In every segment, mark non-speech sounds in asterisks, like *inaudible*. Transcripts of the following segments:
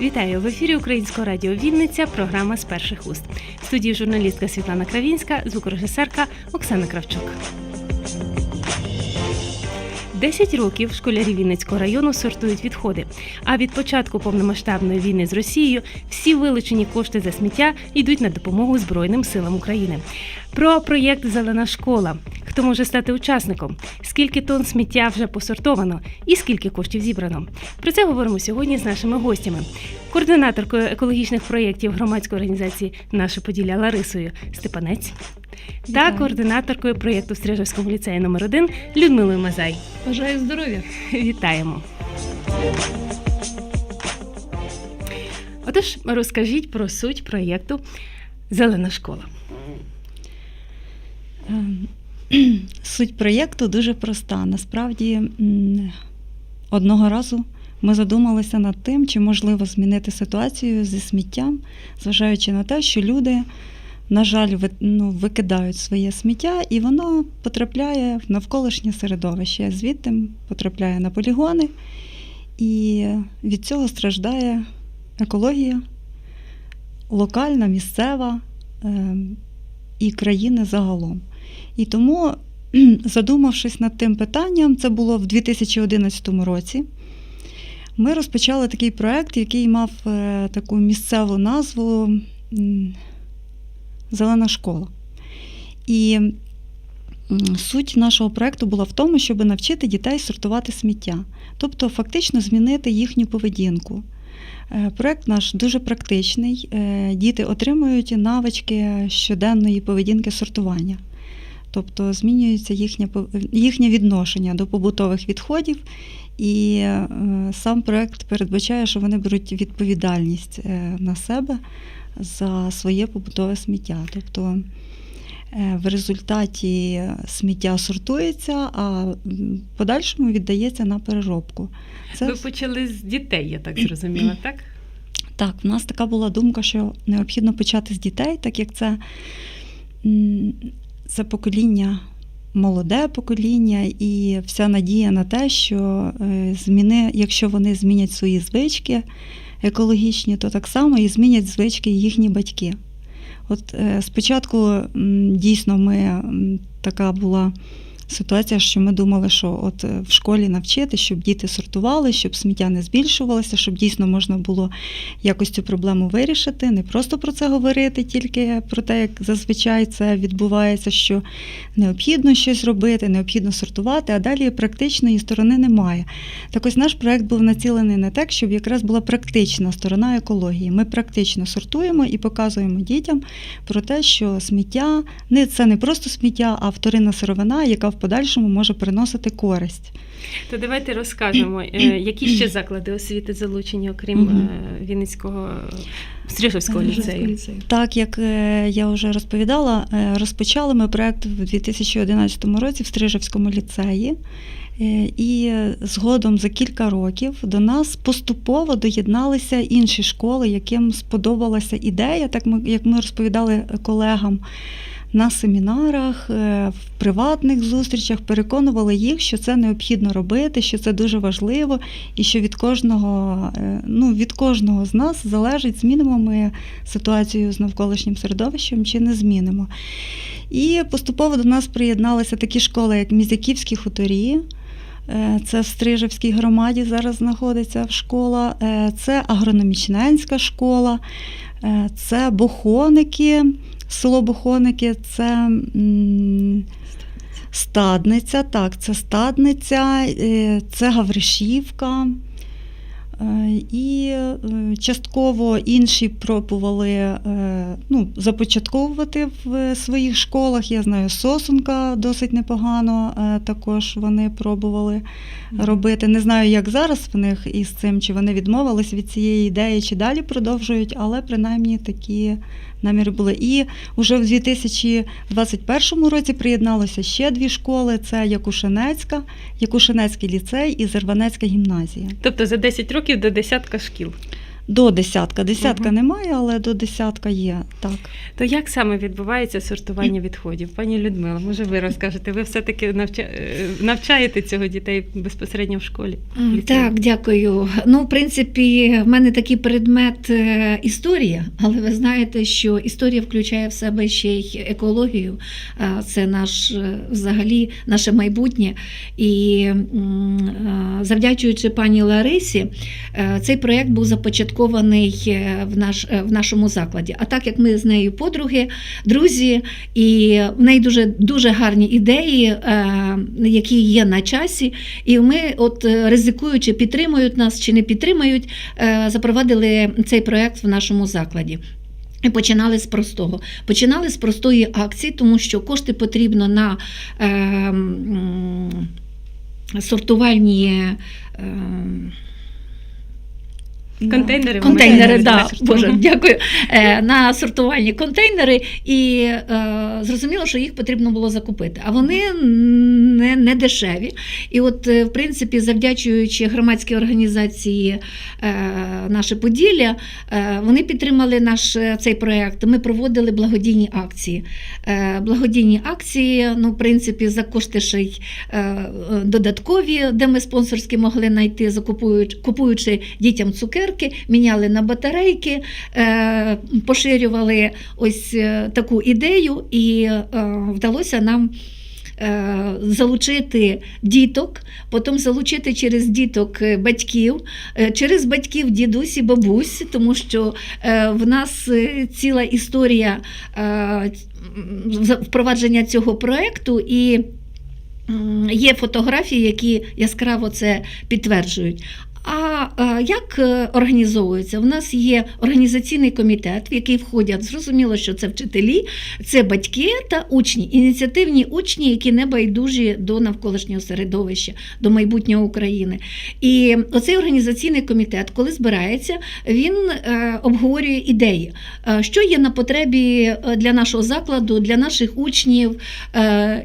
Вітаю в ефірі Українського радіо Вінниця. Програма з перших уст. В студії журналістка Світлана Кравінська, звукорежисерка Оксана Кравчук. Десять років школярі Вінницького району сортують відходи. А від початку повномасштабної війни з Росією всі вилучені кошти за сміття йдуть на допомогу Збройним силам України. Про проєкт Зелена школа. Хто може стати учасником? Скільки тонн сміття вже посортовано і скільки коштів зібрано? Про це говоримо сьогодні з нашими гостями. Координаторкою екологічних проєктів громадської організації Наше Поділля Ларисою Степанець та координаторкою проєкту в Стрижевському ліцеї номер 1 Людмилою Мазай. Бажаю здоров'я. *laughs* Вітаємо. Отож, розкажіть про суть проєкту Зелена школа. Ем, *clears throat* Суть проєкту дуже проста. Насправді, одного разу ми задумалися над тим, чи можливо змінити ситуацію зі сміттям, зважаючи на те, що люди, на жаль, ну, викидають своє сміття, і воно потрапляє в навколишнє середовище. Звідти потрапляє на полігони, і від цього страждає екологія, локальна, місцева ем, і країни загалом. І тому, *clears throat* задумавшись над тим питанням, це було в 2011 році. Ми розпочали такий проект, який мав е, таку місцеву назву Зелена школа. І суть нашого проекту була в тому, щоб навчити дітей сортувати сміття, тобто фактично змінити їхню поведінку. Е, Проект наш дуже практичний. Е, Діти отримують навички щоденної поведінки сортування. Тобто змінюється їхнє, їхнє відношення до побутових відходів, і е, сам проект передбачає, що вони беруть відповідальність на себе за своє побутове сміття. Тобто е, в результаті сміття сортується, а в подальшому віддається на переробку. Це Ви почали з дітей, я так зрозуміла, так? так, в нас така була думка, що необхідно почати з дітей, так як це, це покоління, молоде покоління, і вся надія на те, що е, зміни, якщо вони змінять свої звички екологічні, то так само і змінять звички їхні батьки. От е, спочатку дійсно ми така була ситуація, що ми думали, що от е, в школі навчити, щоб діти сортували, щоб сміття не збільшувалося, щоб дійсно можна було якось цю проблему вирішити, не просто про це говорити, тільки про те, як зазвичай це відбувається, що необхідно щось робити, необхідно сортувати, а далі практичної сторони немає. Так ось наш проект був націлений на те, щоб якраз була практична сторона екології. Ми практично сортуємо і показуємо дітям про те, що сміття не це не просто сміття, а вторинна сировина, яка в подальшому може приносити користь. То давайте розкажемо, е, які ще заклади освіти залучені, окрім е, Вінницького Стрижевського ліцею. Так як е, я вже розповідала, розпочали ми проект в 2011 році в Стрижевському ліцеї. І згодом за кілька років до нас поступово доєдналися інші школи, яким сподобалася ідея, так ми, як ми розповідали колегам на семінарах, е, в приватних зустрічах, переконували їх, що це необхідно робити, що це дуже важливо, і що від кожного, е, ну, від кожного з нас залежить, змінимо ми ситуацію з навколишнім середовищем чи не змінимо. І поступово до нас приєдналися такі школи, як Мізяківські хуторі. е, Це в Стрижевській громаді зараз знаходиться школа, це агрономічненська школа, це Бохоники, село Бохоники, це Стадниця, так, це Стадниця, е, це Гавришівка. Е, І е, частково інші пробували ну, започатковувати в своїх школах. Я знаю, Сосунка досить непогано також вони пробували робити. Не знаю, як зараз в них із цим, чи вони відмовились від цієї ідеї, чи далі продовжують, але принаймні такі наміри були. І вже в 2021 році приєдналося ще дві школи: це Якушинецька, Якушинецький ліцей і Зерванецька гімназія. Тобто за 10 років до десятка шкіл. До десятка. Десятка Мгм. немає, але до десятка є. Так. То як саме відбувається сортування відходів? Пані Людмила, може ви розкажете? Ви все-таки навча... е, навчаєте цього дітей безпосередньо в школі? М. Так, дякую. Ну, в принципі, в мене такий предмет е, історія, але ви знаєте, що історія включає в себе ще й екологію. Це наш е, взагалі наше майбутнє. І завдячуючи пані Ларисі, цей проєкт був започаткований е, в, наш, е, в нашому закладі. А так як ми з нею подруги, друзі, і в неї дуже, дуже гарні ідеї, е, які є на часі. І ми, от е, ризикуючи, підтримують нас чи не підтримують, е, запровадили цей проект в нашому закладі. І починали з простого. Починали з простої акції, тому що кошти потрібно на е, м, сортувальні. Е, Контейнери ви Контейнери, да. Боже, дякую. Е, на сортувальні контейнери, і е, зрозуміло, що їх потрібно було закупити. А вони не, не дешеві. І от, е, в принципі, завдячуючи громадській організації е, наше Поділля, е, вони підтримали наш е, цей проєкт. Ми проводили благодійні акції. Е, благодійні акції, ну, в принципі, за кошти ще й е, додаткові, де ми спонсорські могли знайти, закупуючи купуючи дітям цукерки, міняли на батарейки, е, поширювали ось е, таку ідею, і е, вдалося нам. Залучити діток, потім залучити через діток батьків, через батьків дідусь і бабусь, тому що в нас ціла історія впровадження цього проєкту, і є фотографії, які яскраво це підтверджують. А е, як е, організовується? У нас є організаційний комітет, в який входять, зрозуміло, що це вчителі, це батьки та учні, ініціативні учні, які не байдужі до навколишнього середовища, до майбутнього України. І оцей організаційний комітет, коли збирається, він е, обговорює ідеї, що є на потребі для нашого закладу, для наших учнів.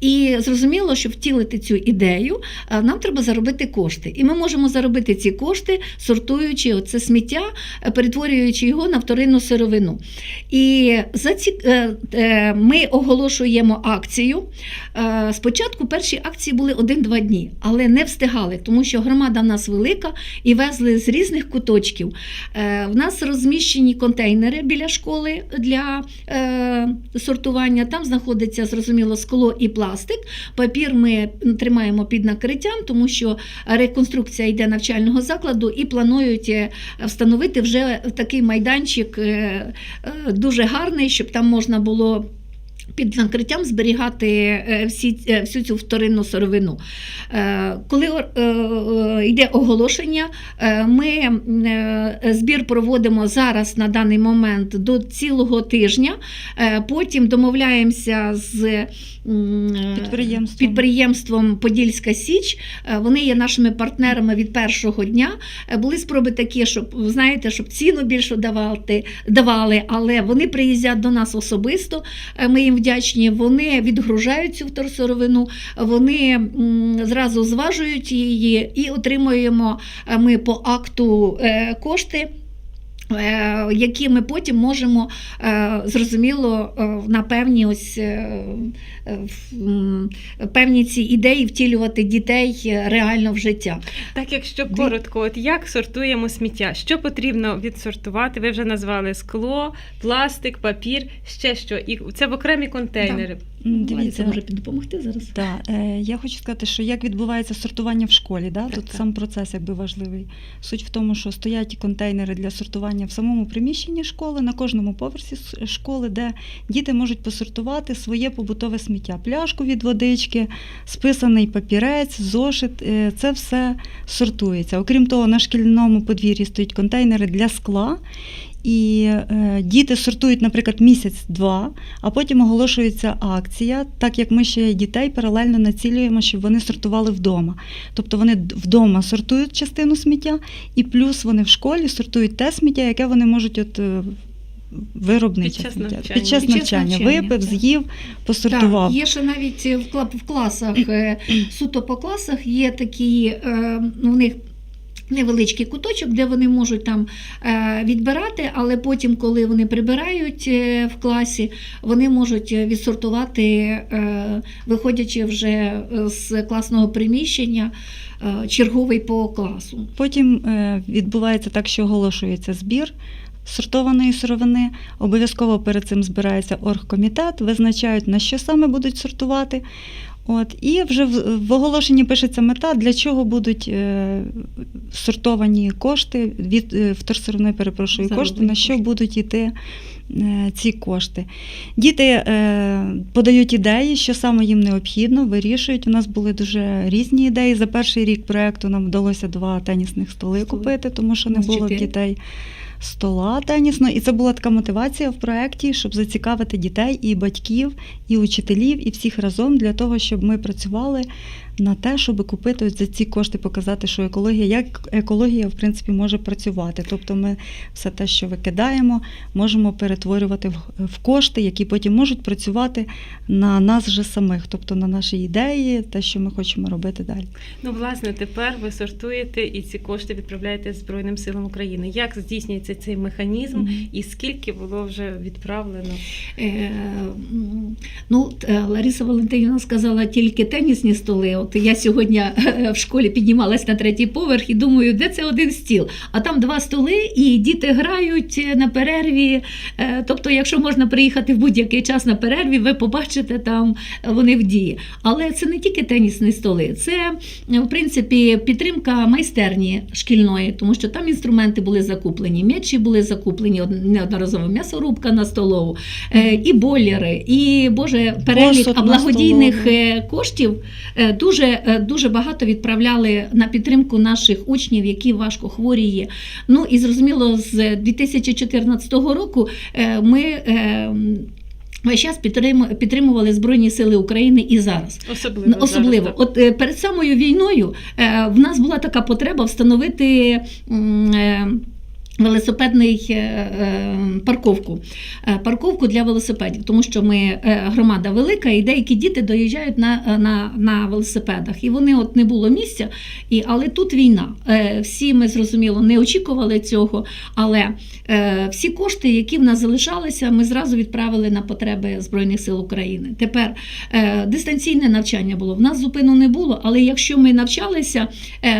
І зрозуміло, що втілити цю ідею, нам треба заробити кошти. І ми можемо заробити ці кошти, сортуючи оце сміття, е, перетворюючи його на вторинну сировину. І за ці, е, е, ми оголошуємо акцію. Спочатку перші акції були один-два дні, але не встигали, тому що громада в нас велика і везли з різних куточків. В нас розміщені контейнери біля школи для сортування. Там знаходиться зрозуміло скло і пластик. Папір ми тримаємо під накриттям, тому що реконструкція йде навчального закладу і планують е, встановити вже такий майданчик е, е, дуже гарний, щоб там можна було. Під накриттям зберігати е, всі, е, всю цю вторинну сировину. Е, Коли йде оголошення, ми збір проводимо зараз на даний момент до цілого тижня. Потім домовляємося з Підприємством. підприємством Подільська Січ. Вони є нашими партнерами від першого дня. Були спроби такі, щоб знаєте, щоб ціну більшу давати, давали, але вони приїздять до нас особисто. Ми їм вдячні. Вони відгружають цю вторсировину, вони зразу зважують її і отримуємо е, ми по акту е, кошти. Е, Які ми потім можемо е, зрозуміло е, на певні ось певні ці ідеї втілювати дітей реально в життя. Так, якщо коротко, от як сортуємо сміття? Що потрібно відсортувати? Ви вже назвали скло, пластик, папір, ще що. І це в окремі контейнери. М, Дивіться, Дивіться, може допомогти зараз. Так, е, я хочу сказати, що як відбувається сортування в школі, да? Так, тут так. сам процес якби важливий. Суть в тому, що стоять контейнери для сортування в самому приміщенні школи, на кожному поверсі школи, де діти можуть посортувати своє побутове сміття. Пляшку від водички, списаний папірець, зошит. е, Це все сортується. Окрім того, на шкільному подвір'ї стоять контейнери для скла. І е, діти сортують, наприклад, місяць-два, а потім оголошується акція, так як ми ще дітей паралельно націлюємо, щоб вони сортували вдома. Тобто вони вдома сортують частину сміття, і плюс вони в школі сортують те сміття, яке вони можуть от. е, Виробниче Під час навчання. Під час Під час навчання. Випив, так. з'їв, посортував. Так, є ще навіть в кла- в класах, е, *clears throat* суто по класах є такі, е, ну, в них Невеличкий куточок, де вони можуть там е, відбирати, але потім, коли вони прибирають е, в класі, вони можуть е, відсортувати, виходячи вже з класного приміщення, черговий по класу. Потім відбувається так, що оголошується збір сортованої сировини. Обов'язково перед цим збирається оргкомітет, визначають, на що саме будуть сортувати. От, і вже в, оголошенні пишеться мета, для чого будуть е, сортовані кошти від е, вторсировної, перепрошую, Заробітні кошти, на що кошти. будуть йти е, ці кошти. Діти е, подають ідеї, що саме їм необхідно, вирішують. У нас були дуже різні ідеї. За перший рік проєкту нам вдалося два тенісних столи Столи. купити, тому що не нас було дітей стола тенісного. І це була така мотивація в проєкті, щоб зацікавити дітей і батьків, і учителів, і всіх разом для того, щоб ми працювали на те, щоб купити ось за ці кошти, показати, що екологія, як екологія в принципі може працювати. Тобто ми все те, що викидаємо, можемо перетворювати в, кошти, які потім можуть працювати на нас же самих, тобто на наші ідеї, те, що ми хочемо робити далі. Ну, власне, тепер ви сортуєте і ці кошти відправляєте Збройним силам України. Як здійснюється цей механізм і скільки було вже відправлено? Е, ну, Лариса Валентинівна сказала тільки тенісні столи. От я сьогодні е, в школі піднімалась на третій поверх і думаю, де це один стіл? А там два столи, і діти грають е, на перерві. Е, Тобто, якщо можна приїхати в будь-який час на перерві, ви побачите там е, вони в дії. Але це не тільки тенісні столи, це е, в принципі підтримка майстерні шкільної, тому що там інструменти були закуплені, м'ячі були закуплені неодноразово м'ясорубка на столову, е, і бойлери, і боже перелік а благодійних е, коштів е, дуже, е, дуже багато відправляли на підтримку наших учнів, які важко хворі є. Ну і зрозуміло, з 2014 року е, ми. е, Весь час підтримували Збройні Сили України і зараз. Особливо. Особливо, зараз, от перед самою війною в нас була така потреба встановити. Велосипедний е, е, парковку, Е, парковку для велосипедів, тому що ми громада велика, і деякі діти доїжджають на, на, на велосипедах, і вони от не було місця. І, але тут війна. Всі ми зрозуміло не очікували цього, але всі кошти, які в нас залишалися, ми зразу відправили на потреби Збройних сил України. Тепер дистанційне навчання було. В нас зупину не було, але якщо ми навчалися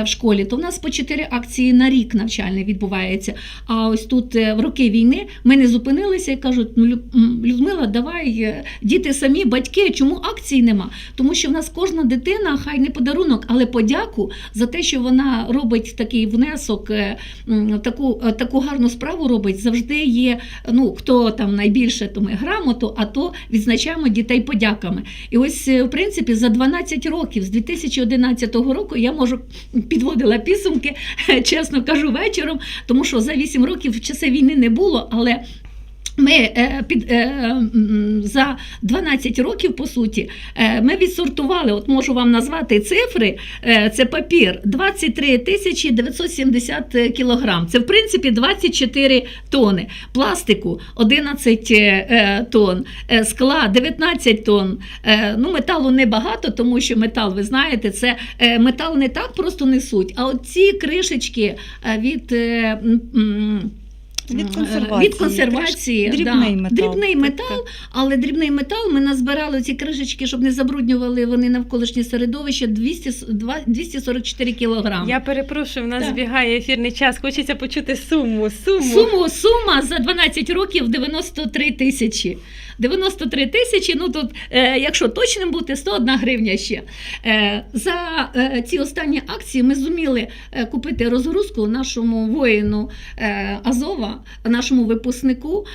в школі, то в нас по чотири акції на рік навчальний відбувається. А ось тут е, в роки війни ми не зупинилися і кажуть: ну Людмила, давай е, діти самі, батьки, чому акцій нема? Тому що в нас кожна дитина, хай не подарунок, але подяку за те, що вона робить такий внесок, е, таку, таку гарну справу робить. Завжди є. Ну хто там найбільше, то ми грамоту, а то відзначаємо дітей подяками. І ось, в принципі, за 12 років, з 2011 року, я можу підводила підсумки, *laughs* чесно кажу, вечором, тому що за 8 років в часи війни не було, але. Ми е, під, е, за 12 років, по суті, е, ми відсортували, от можу вам назвати цифри, е, це папір 23 тисячі 970 кілограм. Це, в принципі, 24 тони. Пластику 11 е, е, тонн, е, скла 19 тонн. Е, ну, металу небагато, тому що метал, ви знаєте, це е, метал не так просто несуть, а от ці кришечки е, від. Від консервації. Від консервації. Дрібний да. метал. Дрібний метал, але дрібний метал ми назбирали ці кришечки, щоб не забруднювали вони навколишнє середовище 200, 244 кілограми. Я перепрошую, в нас Так. збігає ефірний час. Хочеться почути суму. Суму. Суму, сума за 12 років 93 тисячі. 93 тисячі, ну тут, е, якщо точним бути, 101 гривня ще. Е, за е, ці останні акції ми зуміли купити розгрузку нашому воїну Азова, нашому випускнику.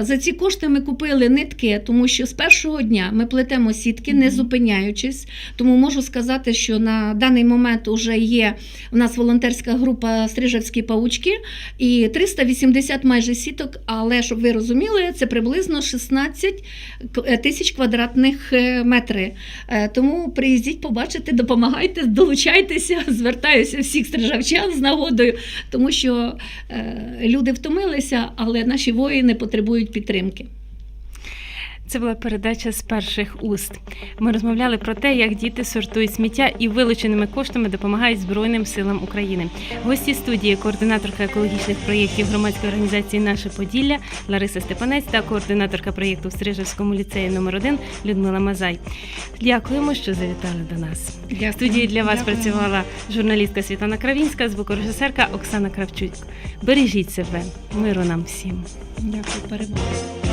За ці кошти ми купили нитки, тому що з першого дня ми плетемо сітки, не зупиняючись. Тому можу сказати, що на даний момент вже є у нас волонтерська група Стрижевські паучки і 380 майже сіток. Але щоб ви розуміли, це приблизно 16 к- е, тисяч квадратних е, метрів. Е, Тому приїздіть, побачите, допомагайте, долучайтеся. *laughs* Звертаюся всіх стрижавчан з нагодою, тому що люди втомилися, але наші воїни потребують підтримки. Це була передача з перших уст. Ми розмовляли про те, як діти сортують сміття і вилученими коштами допомагають Збройним силам України. Гості студії, координаторка екологічних проєктів громадської організації Наше Поділля Лариса Степанець та координаторка проєкту в Стрижевському ліцеї номер 1 Людмила Мазай. Дякуємо, що завітали до нас. В студії для вас Дякуємо. працювала журналістка Світлана Кравінська, звукорежисерка Оксана Кравчук. Бережіть себе, миру нам всім. Дякую, перебуваю.